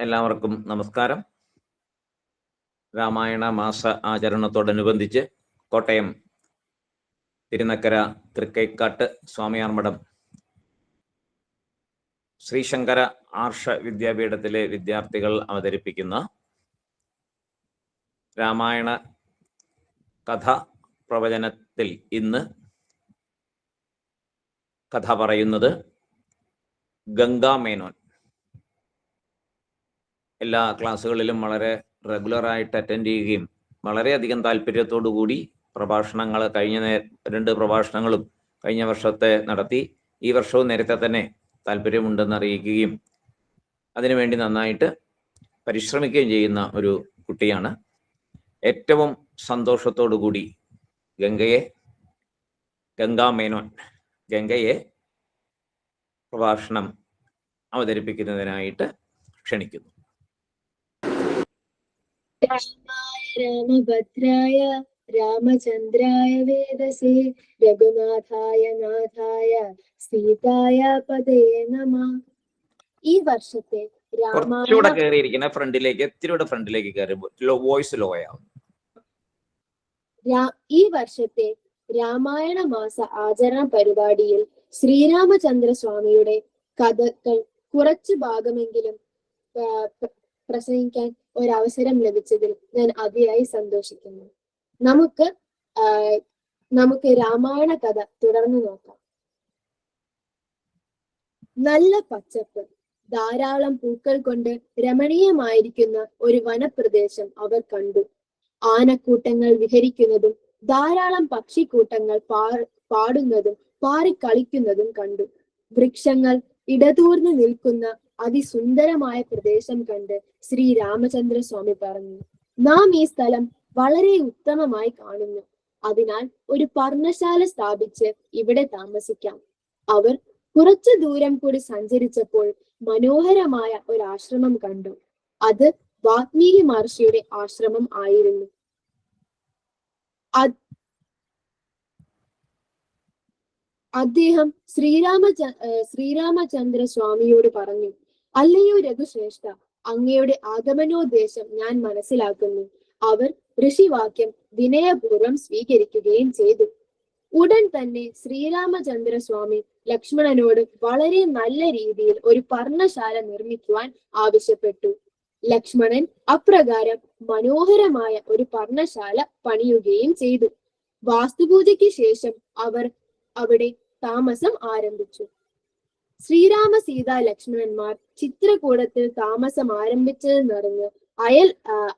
എല്ലാവർക്കും നമസ്കാരം. രാമായണ മാസ ആചരണത്തോടനുബന്ധിച്ച് കോട്ടയം തിരുനക്കര തൃക്കൈക്കാട്ട് സ്വാമിയാർമഠം ശ്രീശങ്കര ആർഷ വിദ്യാപീഠത്തിലെ വിദ്യാർത്ഥികൾ അവതരിപ്പിക്കുന്ന രാമായണ കഥ പ്രവചനത്തിൽ ഇന്ന് കഥ പറയുന്നത് ഗംഗാമേനോൻ എല്ലാ ക്ലാസ്സുകളിലും വളരെ റെഗുലറായിട്ട് അറ്റൻഡ് ചെയ്യുകയും വളരെയധികം താല്പര്യത്തോടു കൂടി പ്രഭാഷണങ്ങൾ കഴിഞ്ഞ രണ്ട് പ്രഭാഷണങ്ങളും കഴിഞ്ഞ വർഷത്തെ നടത്തി ഈ വർഷവും നേരത്തെ തന്നെ താല്പര്യമുണ്ടെന്ന് അറിയിക്കുകയും അതിനുവേണ്ടി നന്നായിട്ട് പരിശ്രമിക്കുകയും ചെയ്യുന്ന ഒരു കുട്ടിയാണ്. ഏറ്റവും സന്തോഷത്തോടു കൂടി ഗംഗയെ മേനോൻ ഗംഗയെ പ്രഭാഷണം അവതരിപ്പിക്കുന്നതിനായിട്ട് ക്ഷണിക്കുന്നു. രാമായ രാമഭദ്രായ രാമചന്ദ്രായ വേദസേ രഘുനാഥായ നാഥായ സീതായ പദേ നമ. ഈ വർഷത്തെ കുറച്ചുകൂടെ രാമായണ കയറിയിരിക്കുന്ന ഫ്രണ്ടിലേക്ക് ഇത്തിരിയുടെ ഫ്രണ്ടിലേക്ക് കയറി വോയിസ് ലോ ആവും. ഈ വർഷത്തെ രാമായണ മാസ ആചരണ പരിപാടിയിൽ ശ്രീരാമചന്ദ്ര സ്വാമിയുടെ കഥകൾ കുറച്ചു ഭാഗമെങ്കിലും പ്രസംഗിക്കാൻ ഒരവസരം ലഭിച്ചതിൽ ഞാൻ അതിയായി സന്തോഷിക്കുന്നു. നമുക്ക് നമുക്ക് രാമായണ കഥ തുടർന്ന് നോക്കാം. നല്ല പച്ചപ്പ് ധാരാളം പൂക്കൾ കൊണ്ട് രമണീയമായിരിക്കുന്ന ഒരു വനപ്രദേശം അവർ കണ്ടു. ആനക്കൂട്ടങ്ങൾ വിഹരിക്കുന്നതും ധാരാളം പക്ഷിക്കൂട്ടങ്ങൾ പാ പാടുന്നതും പാറിക്കളിക്കുന്നതും കണ്ടു. വൃക്ഷങ്ങൾ ഇടതൂർന്ന് നിൽക്കുന്ന അതിസുന്ദരമായ പ്രദേശം കണ്ട് ശ്രീ രാമചന്ദ്ര സ്വാമി പറഞ്ഞു നാം ഈ സ്ഥലം വളരെ ഉത്തമമായി കാണുന്നു. അതിനാൽ ഒരു പർണശാല സ്ഥാപിച്ച് ഇവിടെ താമസിക്കാം. അവർ കുറച്ചു ദൂരം കൂടി സഞ്ചരിച്ചപ്പോൾ മനോഹരമായ ഒരു ആശ്രമം കണ്ടു. അത് വാത്മീകി മഹർഷിയുടെ ആശ്രമം ആയിരുന്നു. അദ്ദേഹം ശ്രീരാമ ശ്രീരാമചന്ദ്ര സ്വാമിയോട് പറഞ്ഞു അല്ലയോ രഘുശ്രേഷ്ഠ അങ്ങയുടെ ആഗമനോദ്ദേശം ഞാൻ മനസ്സിലാക്കുന്നു. അവർ ഋഷിവാക്യം വിനയപൂർവം സ്വീകരിക്കുകയും ചെയ്തു. ഉടൻ തന്നെ ശ്രീരാമചന്ദ്ര സ്വാമി ലക്ഷ്മണനോട് വളരെ നല്ല രീതിയിൽ ഒരു പർണശാല നിർമ്മിക്കുവാൻ ആവശ്യപ്പെട്ടു. ലക്ഷ്മണൻ അപ്രകാരം മനോഹരമായ ഒരു പർണശാല പണിയുകയും ചെയ്തു. വാസ്തുപൂജയ്ക്ക് ശേഷം അവർ അവിടെ താമസം ആരംഭിച്ചു. ശ്രീരാമ സീതാ ലക്ഷ്മണന്മാർ ചിത്രകൂടത്തിൽ താമസം ആരംഭിച്ചതെന്നറിഞ്ഞ് അയൽ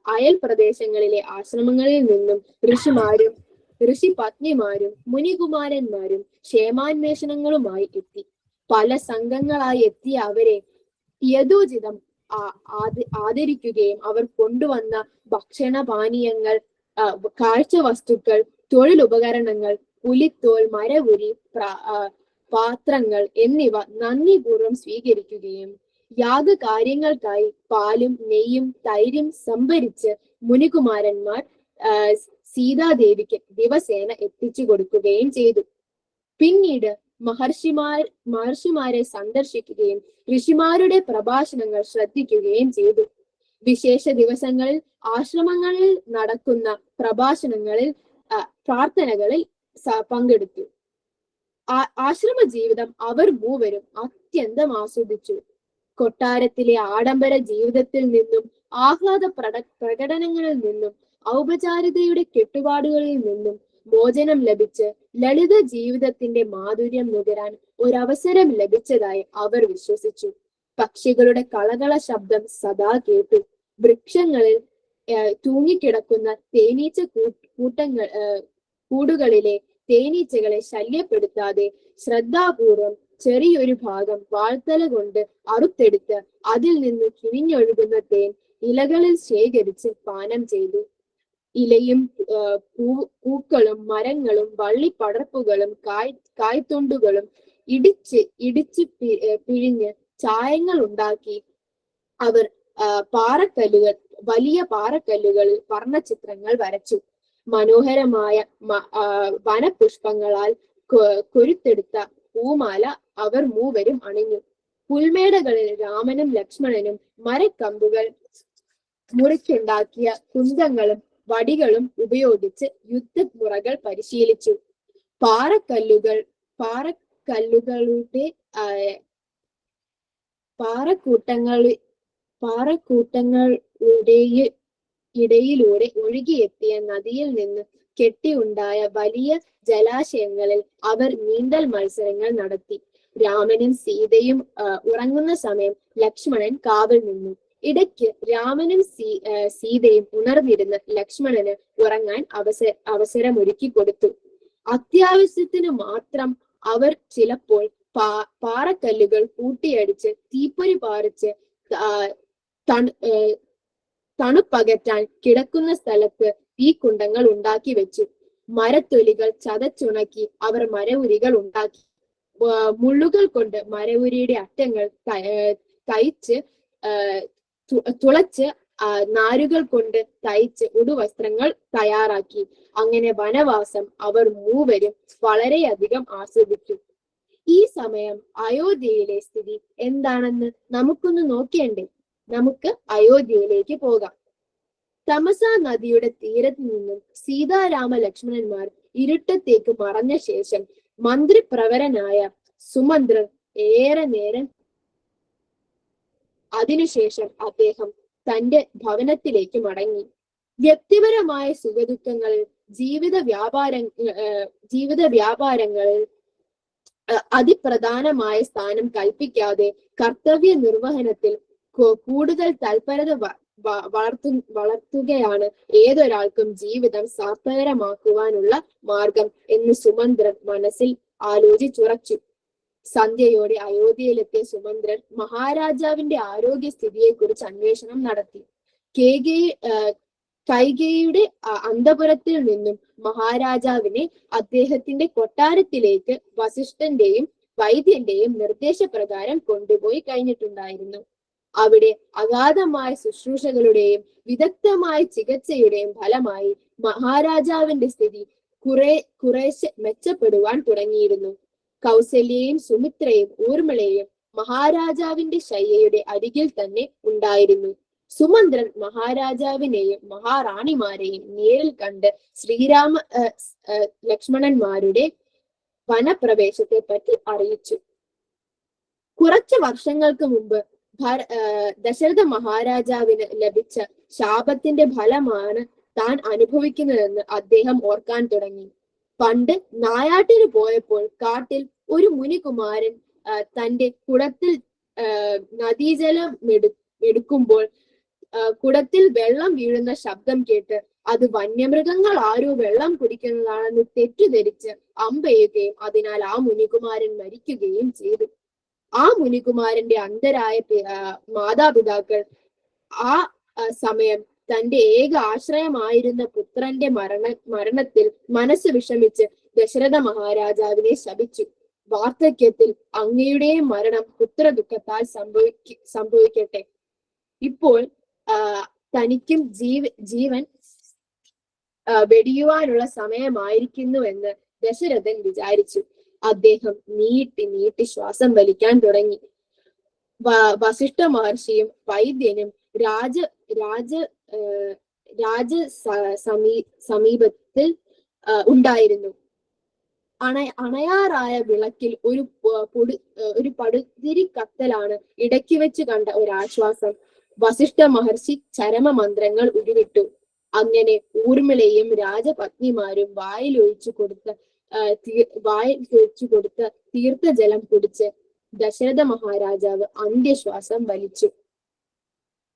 അയൽ പ്രദേശങ്ങളിലെ ആശ്രമങ്ങളിൽ നിന്നും ഋഷിമാരും ഋഷി പത്നിമാരും മുനികുമാരന്മാരും ക്ഷേമാന്വേഷണങ്ങളുമായി എത്തി. പല സംഘങ്ങളായി എത്തിയ അവരെ യഥോചിതം ആദരിക്കുകയും അവർ കൊണ്ടുവന്ന ഭക്ഷണപാനീയങ്ങൾ കാഴ്ച വസ്തുക്കൾ തൊഴിലുപകരണങ്ങൾ പുലിത്തോൽ മരവുരി പാത്രങ്ങൾ എന്നിവ നന്ദിപൂർവം സ്വീകരിക്കുകയും യാഗകാര്യങ്ങൾക്കായി പാലും നെയ്യും തൈരും സംഭരിച്ച് മുനികുമാരന്മാർ സീതാദേവിക്ക് ദിവസേന എത്തിച്ചു കൊടുക്കുകയും ചെയ്തു. പിന്നീട് മഹർഷിമാർ മഹർഷിമാരെ സന്ദർശിക്കുകയും ഋഷിമാരുടെ പ്രഭാഷണങ്ങൾ ശ്രദ്ധിക്കുകയും ചെയ്തു. വിശേഷ ദിവസങ്ങളിൽ ആശ്രമങ്ങളിൽ നടക്കുന്ന പ്രഭാഷണങ്ങളിൽ പ്രാർത്ഥനകളിൽ പങ്കെടുത്തു. ആശ്രമ ജീവിതം അവർ മൂവരും അത്യന്തം ആസ്വദിച്ചു. കൊട്ടാരത്തിലെ ആഡംബര ജീവിതത്തിൽ നിന്നും ആഹ്ലാദ പ്രട പ്രകടനങ്ങളിൽ നിന്നും ഔപചാരികതയുടെ കെട്ടുപാടുകളിൽ നിന്നും മോചനം ലഭിച്ച് ലളിത ജീവിതത്തിന്റെ മാധുര്യം നുകരാൻ ഒരവസരം ലഭിച്ചതായി അവർ വിശ്വസിച്ചു. പക്ഷികളുടെ കളകള ശബ്ദം സദാ കേട്ടു. വൃക്ഷങ്ങളിൽ തൂങ്ങിക്കിടക്കുന്ന തേനീച്ച കൂട്ടങ്ങൾ കൂടുകളിലെ തേനീച്ചകളെ ശല്യപ്പെടുത്താതെ ശ്രദ്ധാപൂർവം ചെറിയൊരു ഭാഗം വാഴ്ത്തല കൊണ്ട് അറുത്തെടുത്ത് അതിൽ നിന്ന് കിഴിഞ്ഞൊഴുകുന്ന തേൻ ഇലകളിൽ ശേഖരിച്ച് പാനം ചെയ്തു. ഇലയും പൂക്കളും മരങ്ങളും വള്ളിപ്പടർപ്പുകളും കായ് കായ്ത്തുണ്ടുകളും ഇടിച്ച് ഇടിച്ച് പിഴിഞ്ഞ് ചായങ്ങൾ ഉണ്ടാക്കി അവർ പാറക്കല്ലുകൾ വലിയ പാറക്കല്ലുകളിൽ വർണചിത്രങ്ങൾ വരച്ചു. മനോഹരമായ വനപുഷ്പങ്ങളാൽ കൊരുത്തെടുത്ത പൂമാല അവർ മൂവരും അണിഞ്ഞു. പുൽമേടകളിൽ രാമനും ലക്ഷ്മണനും മരക്കമ്പുകൾ മുറിച്ചുണ്ടാക്കിയ കുന്തങ്ങളും വടികളും ഉപയോഗിച്ച് യുദ്ധമുറകൾ പരിശീലിച്ചു. പാറക്കല്ലുകൾ പാറക്കല്ലുകളുടെ പാറക്കൂട്ടങ്ങൾ പാറക്കൂട്ടങ്ങളുടെയും പാറക്കൂട്ടങ്ങളുടെ ഇടയിലൂടെ ഒഴുകിയെത്തിയ നദിയിൽ നിന്ന് കെട്ടിയുണ്ടായ വലിയ ജലാശയങ്ങളിൽ അവർ നീന്തൽ മത്സരങ്ങൾ നടത്തി. രാമനും സീതയും ഉറങ്ങുന്ന സമയം ലക്ഷ്മണൻ കാവൽ നിന്നു. ഇടയ്ക്ക് രാമനും സീ സീതയും ഉണർന്നിരുന്ന് ലക്ഷ്മണന് ഉറങ്ങാൻ അവസര അവസരമൊരുക്കി കൊടുത്തു. അത്യാവശ്യത്തിന് മാത്രം അവർ ചിലപ്പോൾ പാ പാറക്കല്ലുകൾ കൂട്ടിയടിച്ച് തീപ്പൊരി പാറിച്ച് തണുപ്പകറ്റാൻ കിടക്കുന്ന സ്ഥലത്ത് തീക്കുണ്ടങ്ങൾ ഉണ്ടാക്കി വെച്ചു. മരത്തൊലികൾ ചതച്ചുണക്കി അവർ മരവുരികൾ ഉണ്ടാക്കി. മുള്ളുകൾ കൊണ്ട് മരവുരിയുടെ അറ്റങ്ങൾ തയ്ച്ച് തുളച്ച് നാരുകൾ കൊണ്ട് തയ്ച്ച് ഉടുവസ്ത്രങ്ങൾ തയ്യാറാക്കി. അങ്ങനെ വനവാസം അവർ മൂവരും വളരെയധികം ആസ്വദിച്ചു. ഈ സമയം അയോധ്യയിലെ സ്ഥിതി എന്താണെന്ന് നമുക്കൊന്ന് നോക്കേണ്ടേ നമുക്ക് അയോധ്യയിലേക്ക് പോകാം. തമസ നദിയുടെ തീരത്ത് നിന്നും സീതാരാമ ലക്ഷ്മണന്മാർ ഇരുട്ടത്തേക്ക് മറഞ്ഞ ശേഷം മന്ത്രിപ്രവരനായ സുമന്ത്രൻ ഏറെ നേരം അതിനുശേഷം അദ്ദേഹം തന്റെ ഭവനത്തിലേക്ക് മടങ്ങി. വ്യക്തിപരമായ സുഖദുഃഖങ്ങൾ ജീവിത വ്യാപാര ജീവിത വ്യാപാരങ്ങളിൽ അതിപ്രധാനമായ സ്ഥാനം കൽപ്പിക്കാതെ കർത്തവ്യ നിർവഹണത്തിൽ കൂടുതൽ തൽപരത വളർത്തു വളർത്തുകയാണ് ഏതൊരാൾക്കും ജീവിതം സാർത്ഥകരമാക്കുവാനുള്ള മാർഗം എന്ന് സുമന്ത്രൻ മനസ്സിൽ ആലോചിച്ചുറച്ചു. സന്ധ്യയോടെ അയോധ്യയിലെത്തിയ സുമന്ത്രൻ മഹാരാജാവിന്റെ ആരോഗ്യസ്ഥിതിയെക്കുറിച്ച് അന്വേഷണം നടത്തി. കേകേ കൈകേയുടെ അന്തപുരത്തിൽ നിന്നും മഹാരാജാവിനെ അദ്ദേഹത്തിന്റെ കൊട്ടാരത്തിലേക്ക് വസിഷ്ഠന്റെയും വൈദ്യന്റെയും നിർദ്ദേശപ്രകാരം കൊണ്ടുപോയി കഴിഞ്ഞിട്ടുണ്ടായിരുന്നു. അവിടെ അഗാധമായ ശുശ്രൂഷകളുടെയും വിദഗ്ധമായ ചികിത്സയുടെയും ഫലമായി മഹാരാജാവിന്റെ സ്ഥിതി കുറെ കുറേശ്ശെ മെച്ചപ്പെടുവാൻ തുടങ്ങിയിരുന്നു. കൗസല്യയും സുമിത്രയും ഊർമിളയും മഹാരാജാവിന്റെ ശയ്യയുടെ അരികിൽ തന്നെ ഉണ്ടായിരുന്നു. സുമന്ത്രൻ മഹാരാജാവിനെയും മഹാറാണിമാരെയും നേരിൽ കണ്ട് ശ്രീരാമ ലക്ഷ്മണന്മാരുടെ വനപ്രവേശത്തെ പറ്റി അറിയിച്ചു. കുറച്ച് വർഷങ്ങൾക്ക് മുമ്പ് ദശരഥ മഹാരാജാവിന് ലഭിച്ച ശാപത്തിന്റെ ഫലമാണ് താൻ അനുഭവിക്കുന്നതെന്ന് അദ്ദേഹം ഓർക്കാൻ തുടങ്ങി. പണ്ട് നായാട്ടിന് പോയപ്പോൾ കാട്ടിൽ ഒരു മുനികുമാരൻ തന്റെ കുടത്തിൽ നദീജലം എടു- എടുക്കുമ്പോൾ കുടത്തിൽ വെള്ളം വീഴുന്ന ശബ്ദം കേട്ട് അത് വന്യമൃഗങ്ങൾ ആരോ വെള്ളം കുടിക്കുന്നതാണെന്ന് തെറ്റിദ്ധരിച്ച് അമ്പെയ്യുകയും അതിനാൽ ആ മുനികുമാരൻ മരിക്കുകയും ചെയ്തു. ആ മുനികുമാരന്റെ അന്ധരായ മാതാപിതാക്കൾ ആ സമയം തന്റെ ഏക ആശ്രയമായിരുന്ന പുത്രന്റെ മരണ മരണത്തിൽ മനസ്സ് വിഷമിച്ച് ദശരഥ മഹാരാജാവിനെ ശപിച്ചു. വാർദ്ധക്യത്തിൽ അങ്ങയുടെ മരണം പുത്ര ദുഃഖത്താൽ സംഭവിക്ക സംഭവിക്കട്ടെ. ഇപ്പോൾ തനിക്കും ജീവ ജീവൻ വെടിയുവാനുള്ള സമയമായിരിക്കുന്നുവെന്ന് ദശരഥൻ വിചാരിച്ചു. അദ്ദേഹം നീട്ടി നീട്ടി ശ്വാസം വലിക്കാൻ തുടങ്ങി. വസിഷ്ഠ മഹർഷിയും വൈദ്യനും രാജ രാജ രാജ സമീ സമീപത്തിൽ ഉണ്ടായിരുന്നു. അണ അണയാറായ വിളക്കിൽ ഒരു പൊടി ഒരു പടുതിരി കത്തലാണ് ഇടയ്ക്ക് വെച്ച് കണ്ട ഒരാശ്വാസം. വസിഷ്ഠ മഹർഷി ചരമ മന്ത്രങ്ങൾ ഉരുവിട്ടു. അങ്ങനെ ഊർമിളയും രാജപത്നിമാരും വായിലൊഴിച്ചു കൊടുത്ത വായിൽ കൊടുത്ത് കൊടുത്ത തീർത്ഥജലം കുടിച്ച് ദശരഥ മഹാരാജാവ് അന്ത്യശ്വാസം വലിച്ചു.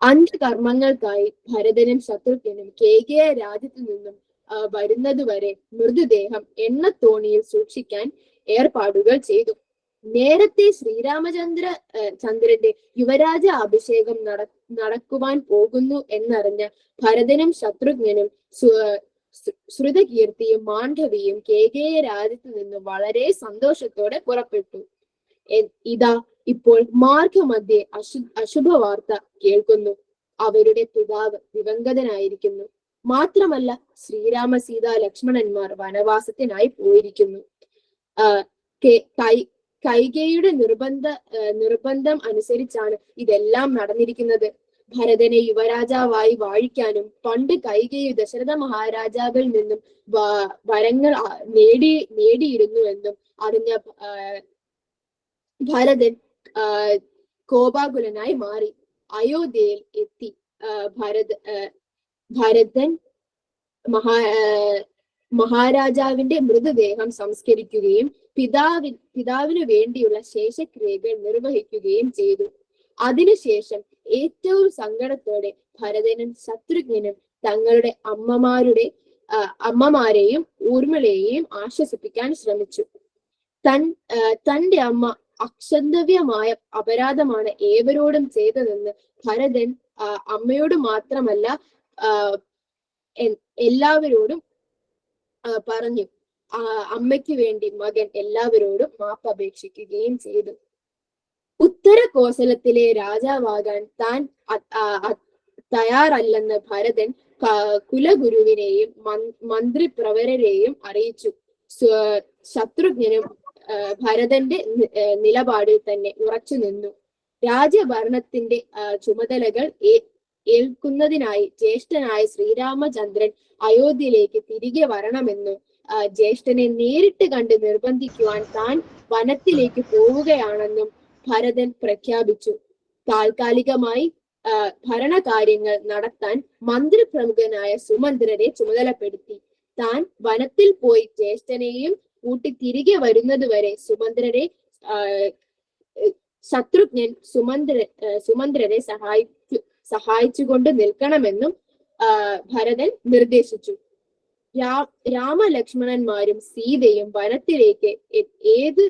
അന്ത്യകർമ്മങ്ങൾക്കായി ഭരതനും ശത്രുഘ്നും കേകയ രാജ്യത്തു നിന്നും വരുന്നതുവരെ മൃതദേഹം എണ്ണത്തോണിയിൽ സൂക്ഷിക്കാൻ ഏർപ്പാടുകൾ ചെയ്തു. നേരത്തെ ശ്രീരാമചന്ദ്ര ചന്ദ്രന്റെ യുവരാജ അഭിഷേകം നട നടക്കുവാൻ പോകുന്നു എന്നറിഞ്ഞ ഭരതനും ശത്രുഘ്നും ശ്രുതകീർത്തിയും മാണ്ഡവിയും കേകേയ രാജ്യത്തു നിന്ന് വളരെ സന്തോഷത്തോടെ പുറപ്പെട്ടു. ഇതാ ഇപ്പോൾ മാർഗമധ്യേ അശു അശുഭ വാർത്ത കേൾക്കുന്നു. അവരുടെ പിതാവ് ദിവംഗതനായിരിക്കുന്നു. മാത്രമല്ല ശ്രീരാമ സീതാ ലക്ഷ്മണന്മാർ വനവാസത്തിനായി പോയിരിക്കുന്നു. കൈ കൈകേയുടെ നിർബന്ധ നിർബന്ധം അനുസരിച്ചാണ് ഇതെല്ലാം നടന്നിരിക്കുന്നത്. ഭരതനെ യുവരാജാവായി വാഴിക്കാനും പണ്ട് കൈകേയി ദശരഥ മഹാരാജാവിൽ നിന്നും വരങ്ങൾ നേടി നേടി നേടിയിരുന്നുവെന്നും അറിഞ്ഞ ഭരതൻ കോപാകുലനായി മാറി. അയോധ്യയിൽ എത്തി ഭരത് ഭരതൻ മഹാ മഹാരാജാവിന്റെ മൃതദേഹം സംസ്കരിക്കുകയും പിതാവി പിതാവിനു വേണ്ടിയുള്ള ശേഷക്രിയകൾ നിർവഹിക്കുകയും ചെയ്തു. അതിനുശേഷം ഏറ്റവും സങ്കടത്തോടെ ഭരതനും ശത്രുഘ്നും തങ്ങളുടെ അമ്മമാരുടെ അമ്മമാരെയും ഊർമിളയെയും ആശ്വസിപ്പിക്കാൻ ശ്രമിച്ചു. തൻ തന്റെ അമ്മ അക്ഷന്തവ്യമായ അപരാധമാണ് ഏവരോടും ചെയ്തതെന്ന് ഭരതൻ അമ്മയോട് മാത്രമല്ല എല്ലാവരോടും പറഞ്ഞു. അമ്മയ്ക്ക് വേണ്ടി മകൻ എല്ലാവരോടും മാപ്പ് അപേക്ഷിക്കുകയും ചെയ്തു. ഉത്തര കോസലത്തിലെ രാജാവാകാൻ താൻ തയ്യാറല്ലെന്ന് ഭരതൻ കുലഗുരുവിനെയും മന്ത്രിപ്രവരരെയും അറിയിച്ചു. ശത്രുഘ്നും ഭരതന്റെ നിലപാടിൽ തന്നെ ഉറച്ചു നിന്നു. രാജ്യഭരണത്തിന്റെ ചുമതലകൾ ഏൽക്കുന്നതിനായി ജ്യേഷ്ഠനായ ശ്രീരാമചന്ദ്രൻ അയോധ്യയിലേക്ക് തിരികെ വരണമെന്നും ജ്യേഷ്ഠനെ നേരിട്ട് കണ്ട് നിർബന്ധിക്കുവാൻ താൻ വനത്തിലേക്ക് പോവുകയാണെന്നും ഭരതൻ പ്രഖ്യാപിച്ചു. താൽക്കാലികമായി ഭരണകാര്യങ്ങൾ നടത്താൻ മന്ത്രിപ്രമുഖനായ സുമന്ത്രരെ ചുമതലപ്പെടുത്തി. താൻ വനത്തിൽ പോയി ജ്യേഷ്ഠനെയും കൂട്ടി തിരികെ വരുന്നതുവരെ സുമന്ത്രരെ ശത്രുഘ്നൻ സുമന്ത്ര സുമന്ത്രരെ സഹായിച്ചു സഹായിച്ചുകൊണ്ട് നിൽക്കണമെന്നും ഭരതൻ നിർദ്ദേശിച്ചു. രാമലക്ഷ്മണന്മാരും സീതയും വനത്തിലേക്ക് ഏത്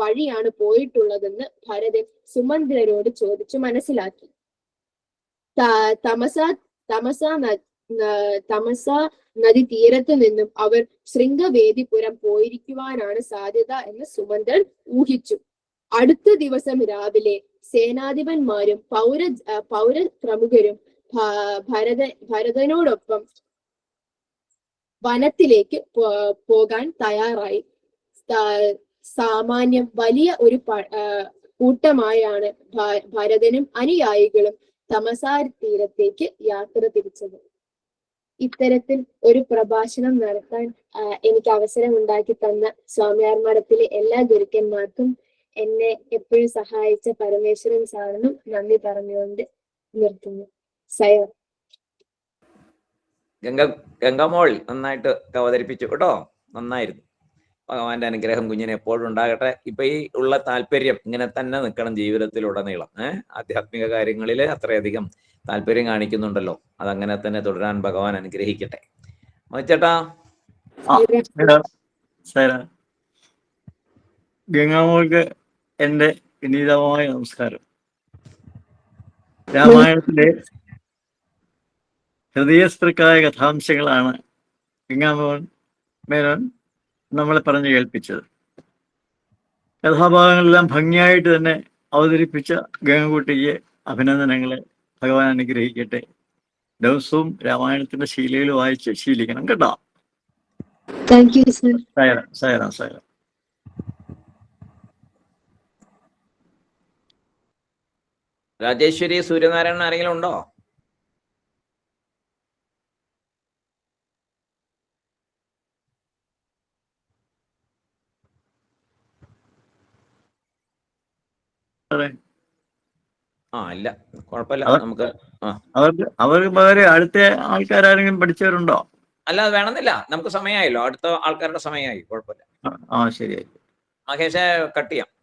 വഴിയാണ് പോയിട്ടുള്ളതെന്ന് ഭരതൻ സുമന്ദ്രരോട് ചോദിച്ചു മനസ്സിലാക്കി. തമസ തമസ തമസ നദി തീരത്ത് നിന്നും അവർ ശൃംഗവേദിപുരം പോയിരിക്കുവാനാണ് സാധ്യത എന്ന് സുമന്ത്രൻ ഊഹിച്ചു. അടുത്ത ദിവസം രാവിലെ സേനാധിപന്മാരും പൗര പൗര പ്രമുഖരും ഭരത ഭരതനോടൊപ്പം വനത്തിലേക്ക് പോകാൻ തയ്യാറായി. സാമാന്യം വലിയ ഒരു കൂട്ടമായാണ് ഭരതനും അനുയായികളും തമസാർ തീരത്തേക്ക് യാത്ര തിരിച്ചത്. ഇത്തരത്തിൽ ഒരു പ്രഭാഷണം നടത്താൻ എനിക്ക് അവസരം ഉണ്ടാക്കി തന്ന സ്വാമിയാർ മഠത്തിലെ എല്ലാ ഗുരുക്കന്മാർക്കും എന്നെ എപ്പോഴും സഹായിച്ച പരമേശ്വരൻ സാറിനും നന്ദി പറഞ്ഞുകൊണ്ട് നിർത്തുന്നു. സയോ? ഗംഗ ഗംഗമോൾ നന്നായിട്ട് അവതരിപ്പിച്ചു. കേട്ടോ? നന്നായിരുന്നു. ഭഗവാന്റെ അനുഗ്രഹം കുഞ്ഞിന് എപ്പോഴും ഉണ്ടാകട്ടെ. ഇപ്പൊ ഈ ഉള്ള താല്പര്യം ഇങ്ങനെ തന്നെ നിൽക്കണം ജീവിതത്തിലുടനീളം. ഏഹ് ആധ്യാത്മിക കാര്യങ്ങളിൽ അത്രയധികം താല്പര്യം കാണിക്കുന്നുണ്ടല്ലോ. അതങ്ങനെ തന്നെ തുടരാൻ ഭഗവാൻ അനുഗ്രഹിക്കട്ടെ. മോച്ചേട്ടാ ഗംഗാമോൾക്ക് എന്റെ വിനീതമായ നമസ്കാരം. രാമായണത്തിലെ ഹൃദയസ്പൃക്കായ കഥാംശങ്ങളാണ് ഗംഗാമോഹൻ മേനോൻ നമ്മളെ പറഞ്ഞു കേൾപ്പിച്ചത് കഥാഭാഗങ്ങളെല്ലാം ഭംഗിയായിട്ട് തന്നെ അവതരിപ്പിച്ച ഗംഗകുട്ടിയെ അഭിനന്ദനങ്ങളെ ഭഗവാൻ അനുഗ്രഹിക്കട്ടെ. ദിവസവും രാമായണത്തിന്റെ ശീലയിൽ വായിച്ച് ശീലിക്കണം കേട്ടോ. സൈറാം സൈറാം രാജേശ്വരി സൂര്യനാരായണൻ ആരെങ്കിലും ഉണ്ടോ? ആ ഇല്ല. കുഴപ്പമില്ല. നമുക്ക് അവർക്ക് അവർക്ക് പകരം അടുത്ത ആൾക്കാരാരെങ്കിലും പഠിച്ചവരുണ്ടോ? അല്ല അത് വേണമെന്നില്ല. നമുക്ക് സമയമായല്ലോ. അടുത്ത ആൾക്കാരുടെ സമയമായി. കുഴപ്പമില്ല. ആ, ആ ശരിയായി. മഹേഷെ കട്ട് ചെയ്യാം.